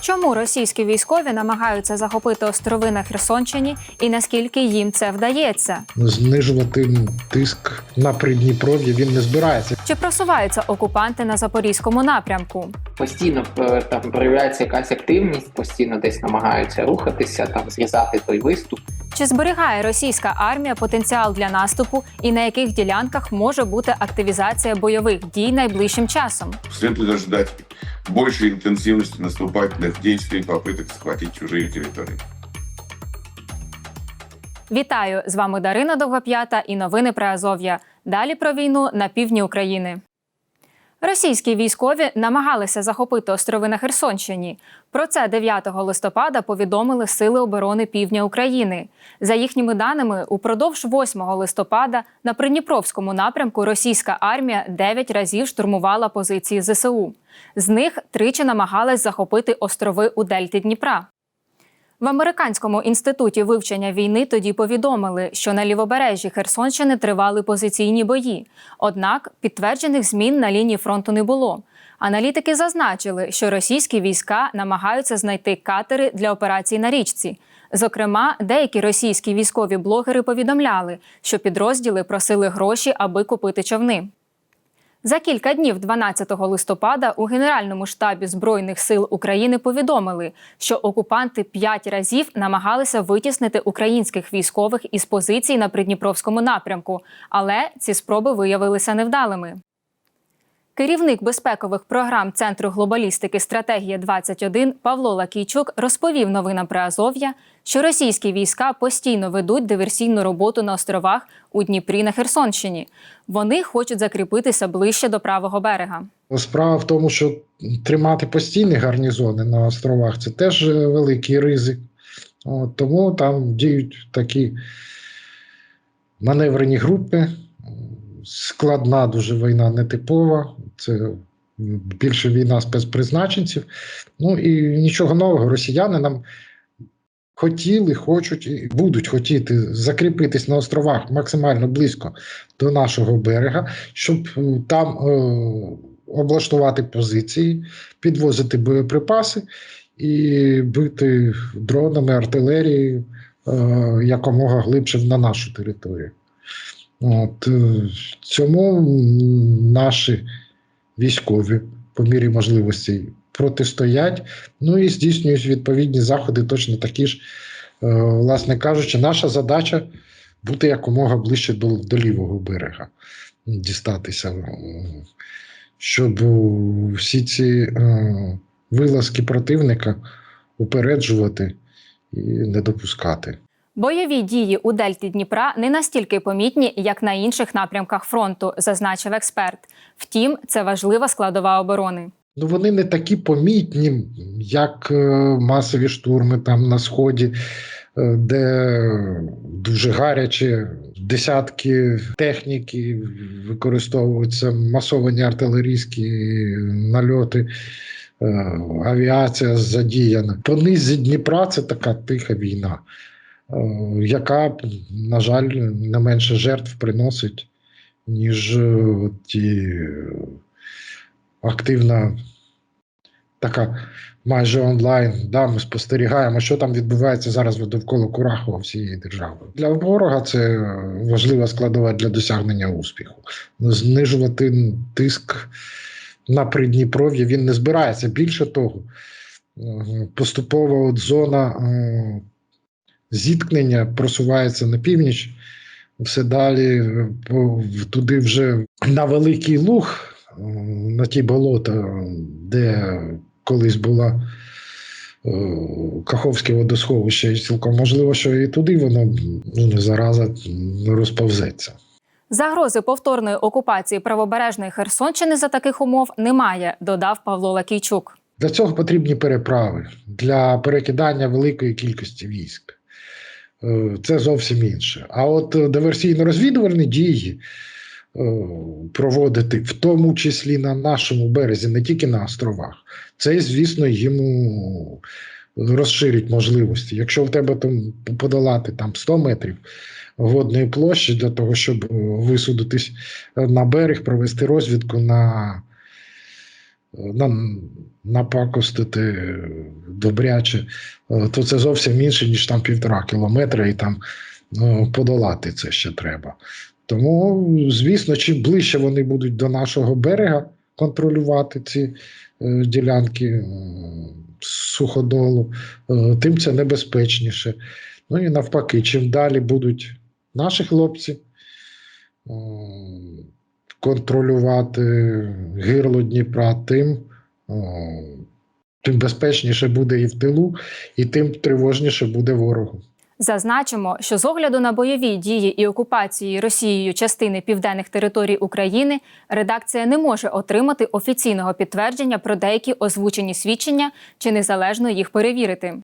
Чому російські військові намагаються захопити острови на Херсонщині і наскільки їм це вдається? знижувати тиск на Придніпров'я він не збирається. Чи просуваються окупанти на запорізькому напрямку? постійно е, там проявляється якась активність, постійно десь намагаються рухатися, там зрізати той виступ. Чи зберігає російська армія потенціал для наступу, і на яких ділянках може бути активізація бойових дій найближчим часом? Следует ожидать большей интенсивности наступательных действий и попыток захватить чужие территории. Вітаю! З вами Дарина Довгоп'ята і новини про Азов'я. Далі про війну на півдні України. Російські військові намагалися захопити острови на Херсонщині. Про це 9 листопада повідомили Сили оборони Півдня України. За їхніми даними, упродовж 8 листопада на Придніпровському напрямку російська армія 9 разів штурмувала позиції ЗСУ. З них тричі намагалась захопити острови у Дельті Дніпра. В американському інституті вивчення війни тоді повідомили, що на лівобережжі Херсонщини тривали позиційні бої. Однак підтверджених змін на лінії фронту не було. Аналітики зазначили, що російські війська намагаються знайти катери для операцій на річці. Зокрема, деякі російські військові блогери повідомляли, що підрозділи просили гроші, аби купити човни. За кілька днів 12 листопада у Генеральному штабі Збройних сил України повідомили, що окупанти п'ять разів намагалися витіснити українських військових із позицій на Придніпровському напрямку, але ці спроби виявилися невдалими. Керівник безпекових програм Центру глобалістики Стратегія 21 Павло Лакійчук розповів новинам про Азов'я, що російські війська постійно ведуть диверсійну роботу на островах у Дніпрі на Херсонщині. Вони хочуть закріпитися ближче до правого берега. Справа в тому, що тримати постійні гарнізони на островах це теж е, великий ризик. От, тому там діють такі маневрені групи. Складна дуже війна нетипова. Це більше війна спецпризначенців. Ну і нічого нового. Росіяни нам хотіли, хочуть і будуть хотіти закріпитись на островах максимально близько до нашого берега, щоб е, там е, облаштувати позиції, підвозити боєприпаси і бити дронами, артилерією е, якомога глибше на нашу територію. От, е, цьому наші військові по мірі можливості протистоять, ну і здійснюють відповідні заходи, точно такі ж, е, власне кажучи, наша задача бути якомога ближче до, до лівого берега, дістатися, щоб всі ці е, вилазки противника упереджувати і не допускати. Бойові дії у Дельті Дніпра не настільки помітні, як на інших напрямках фронту, зазначив експерт. Втім, це важлива складова оборони. Ну, вони не такі помітні, як е, масові штурми там на сході, е, де дуже гаряче, десятки техніки використовуються, масовані артилерійські нальоти, е, авіація задіяна. По низі Дніпра це така тиха війна, яка, на жаль, не менше жертв приносить, ніж е, ті е, активна така майже онлайн. Да, ми спостерігаємо, що там відбувається зараз довкола Курахова всієї держави. Для ворога це важлива складова для досягнення успіху. Знижувати тиск на Придніпров'я він не збирається. Більше того, е, поступово от зона е, зіткнення просувається на північ. Все далі туди вже на Великий Луг, на ті болота, де колись була е, Каховське водосховище, і цілком можливо, що і туди воно ну, зараза розповзеться. Загрози повторної окупації правобережної Херсонщини за таких умов немає, додав Павло Лакійчук. Для цього потрібні переправи для перекидання великої кількості військ. Е, Це зовсім інше. А от е, диверсійно-розвідувальні дії е, проводити, в тому числі на нашому березі, не тільки на островах, це, звісно, йому розширить можливості. Якщо в тебе там подолати там 100 метрів водної площі для того, щоб висудитись на берег, провести розвідку на, на напакостити добряче, е, то це зовсім інше, ніж там півтора кілометра, і там ну, подолати це ще треба. Тому, звісно, чим ближче вони будуть до нашого берега контролювати ці е, ділянки е, суходолу, тим це небезпечніше. Ну і навпаки, чим далі будуть наші хлопці контролювати гирло Дніпра, тим, тим безпечніше буде і в тилу, і тим тривожніше буде ворогу. Зазначимо, що з огляду на бойові дії і окупації Росією частини південних територій України редакція не може отримати офіційного підтвердження про деякі озвучені свідчення чи незалежно їх перевірити.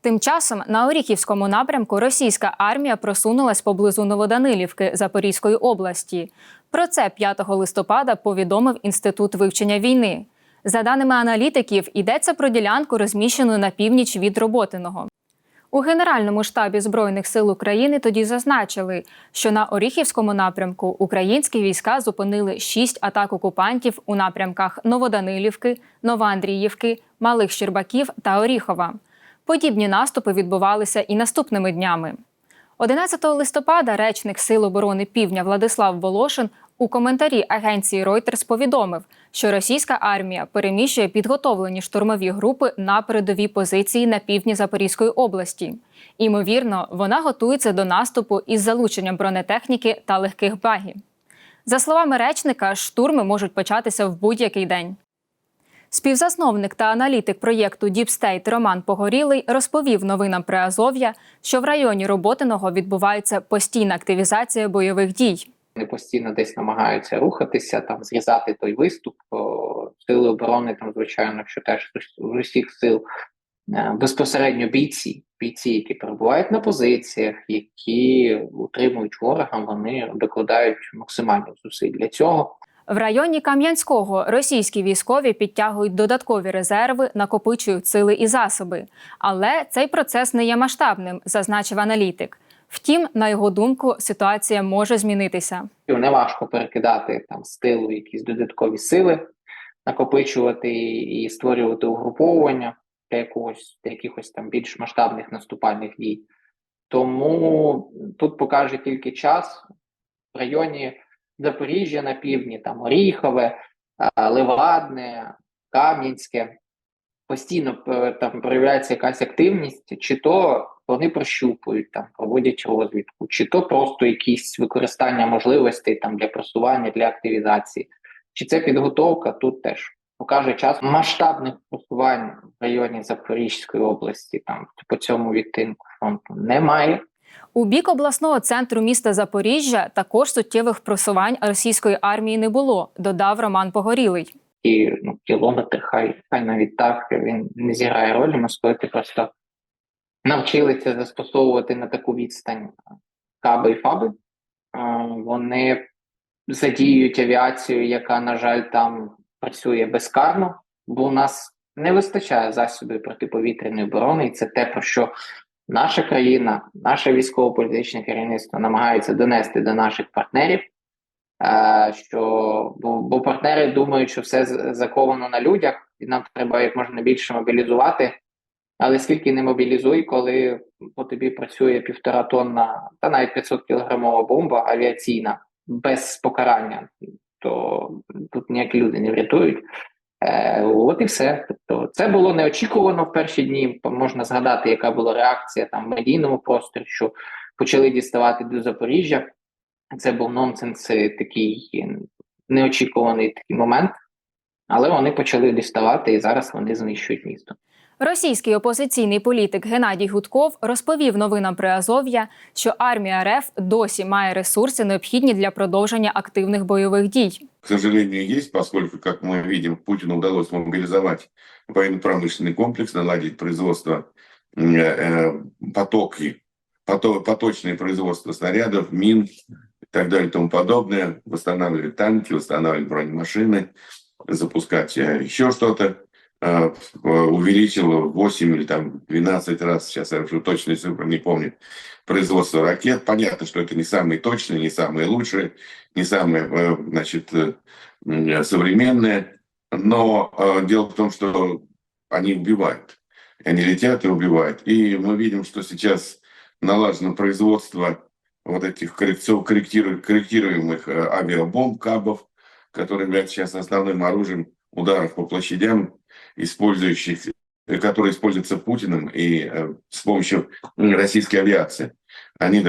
Тим часом на Оріхівському напрямку російська армія просунулась поблизу Новоданилівки Запорізької області. Про це 5 листопада повідомив Інститут вивчення війни. За даними аналітиків, йдеться про ділянку, розміщену на північ від Роботиного. У Генеральному штабі Збройних сил України тоді зазначили, що на Оріхівському напрямку українські війська зупинили шість атак окупантів у напрямках Новоданилівки, Новоандріївки, Малих Щербаків та Оріхова. Подібні наступи відбувалися і наступними днями. 11 листопада речник Сил оборони Півдня Владислав Волошин у коментарі агенції Reuters повідомив, що російська армія переміщує підготовлені штурмові групи на передові позиції на півдні Запорізької області. Імовірно, вона готується до наступу із залученням бронетехніки та легких багів. За словами речника, штурми можуть початися в будь-який день. Співзасновник та аналітик проєкту State Роман Погорілий розповів новинам Приазов'я, що в районі Роботиного відбувається постійна активізація бойових дій. Вони постійно десь намагаються рухатися, там зрізати той виступ. Сили оборони, там, звичайно, що теж з усіх сил е, безпосередньо бійці, бійці, які перебувають на позиціях, які утримують ворога, вони докладають максимальних зусиль для цього. В районі Кам'янського російські військові підтягують додаткові резерви, накопичують сили і засоби. Але цей процес не є масштабним, зазначив аналітик. Втім, на його думку, ситуація може змінитися. І не важко перекидати там з тилу якісь додаткові сили, накопичувати і створювати угруповування для якогось для якихось там більш масштабних наступальних дій. Тому тут покаже тільки час в районі Запоріжжя на півдні, там Оріхове, Левадне, Кам'янське. Постійно е, там проявляється якась активність, чи то вони прощупують, там проводять розвідку, чи то просто якісь використання можливостей там для просування, для активізації, чи це підготовка тут теж покаже час масштабних просувань в районі Запорізької області, там по цьому відтинку фронту немає. У бік обласного центру міста Запоріжжя також суттєвих просувань російської армії не було, додав Роман Погорілий. І ну, кілометр, хай хай навіть так він не зіграє ролі. Московити просто навчилися застосовувати на таку відстань каби і фаби. Вони задіюють авіацію, яка, на жаль, там працює безкарно, бо у нас не вистачає засобів протиповітряної оборони, і це те, про що наша країна, наше військово-політичне керівництво намагається донести до наших партнерів. Що бо, бо партнери думають, що все заковано на людях, і нам треба як можна більше мобілізувати. Але скільки не мобілізуй, коли по тобі працює півтора тонна та навіть 500 кілограмова бомба авіаційна без покарання, то тут ніякі люди не врятують. Е, от і все. Тобто, це було неочікувано в перші дні. Можна згадати, яка була реакція там в медійному просторі, що почали діставати до Запоріжжя. Це був нонсенс, е, такий е, неочікуваний такий момент, але вони почали діставати і зараз вони знищують місто. Російський опозиційний політик Геннадій Гудков розповів новинам Приазов'я, що армія РФ досі має ресурси, необхідні для продовження активних бойових дій. К сожалению, есть, поскольку, как мы видим, Путину удалось мобилизовать военно-промышленный комплекс, наладить производство, э, э, потоки, пото- поточное производство снарядов, мин и Так далее и тому подобное, восстанавливать танки, восстанавливать бронемашины, запускать э, еще что-то. Э, увеличил в 8 или там 12 раз, сейчас я уже точные цифры не помню, производство ракет. Понятно, что это не самые точные, не самые лучшие, не самые, э, значит, современные. Но дело в том, что они убивают. Они летят и убивают. И мы видим, что сейчас налажено производство вот этих корректируемых э, авиабомб, КАБов, которые являются сейчас основным оружием ударов по площадям, использующих, э, которые используются Путиным и э, с помощью российской авиации. Они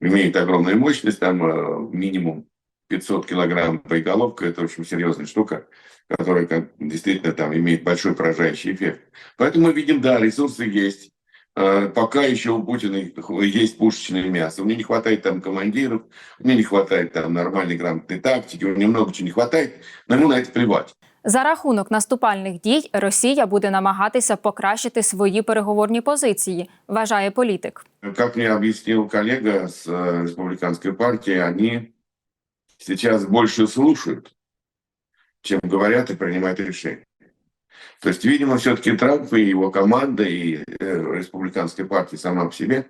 имеют огромную мощность, там минимум 500 килограмм боеголовка, это очень серьезная штука, которая действительно там имеет большой поражающий эффект. Поэтому мы видим, да, ресурсы есть. Э, Пока еще у Путина есть пушечное мясо. У него не хватает там командиров, у него не хватает там нормальной грамотной тактики, у него много чего не хватает, но ему на это плевать. За рахунок наступальних дій Росія буде намагатися покращити свої переговорні позиції, вважає політик. Как мне объяснил коллега с э, республиканской партии, они сейчас больше слушают, чем говорят и принимают решения. То есть, видимо, все-таки Трамп и его команда, и э, республиканская партия сама по себе,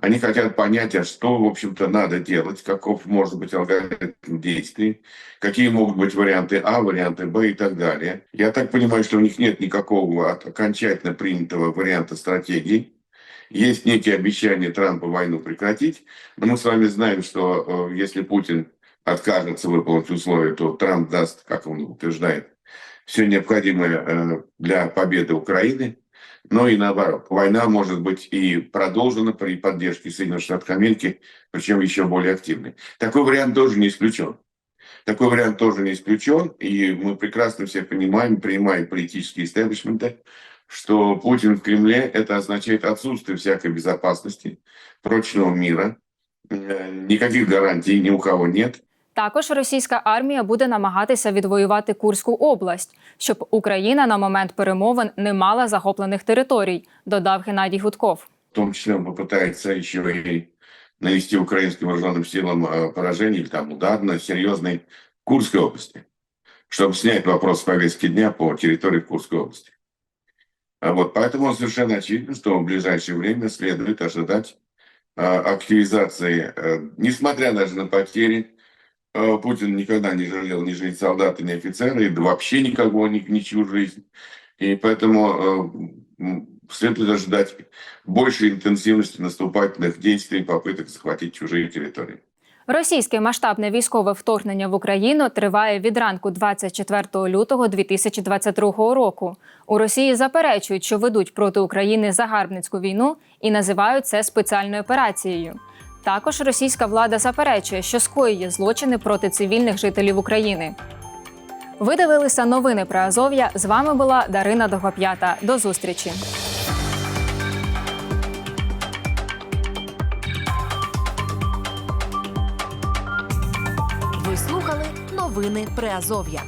они хотят понять, а что, в общем-то, надо делать, каков может быть алгоритм действий, какие могут быть варианты А, варианты Б и так далее. Я так понимаю, что у них нет никакого окончательно принятого варианта стратегии. Есть некие обещания Трампа войну прекратить, но мы с вами знаем, что э, если Путин откажется выполнить условия, то Трамп даст, как он утверждает, все необходимое э, для победы Украины. Но и наоборот, война может быть и продолжена при поддержке Соединенных Штатов Америки, причем еще более активной. Такой вариант тоже не исключен. Такой вариант тоже не исключен, и мы прекрасно все понимаем, принимаем политические истеблишменты, что Путин в Кремле это означает отсутствие всякой безопасности, прочного мира, Э, никаких гарантий ни у кого нет. Також російська армія буде намагатися відвоювати Курську область, щоб Україна на момент перемовин не мала захоплених територій, додав Геннадій Гудков. В том числе он попытается еще и нанести украинским вооруженным силам э, поражение или там удар на серьезной Курской области, чтобы снять вопрос с повестки дня по территории Курской области. А Вот, поэтому совершенно очевидно, что в ближайшее время следует ожидать э, активизации, э, несмотря даже на потери, э, Путин никогда не жалел ни жизнь солдата, ни офицера, и вообще никого, ни, ничью жизнь. И поэтому э, м, следует ожидать большей интенсивности наступательных действий, попыток захватить чужие территории. Російське масштабне військове вторгнення в Україну триває від ранку 24 лютого 2022 року. У Росії заперечують, що ведуть проти України загарбницьку війну і називають це спеціальною операцією. Також російська влада заперечує, що скоює злочини проти цивільних жителів України. Ви дивилися новини про Азов'я. З вами була Дарина Довгоп'ята. До зустрічі. Ви слухали новини Приазов'я.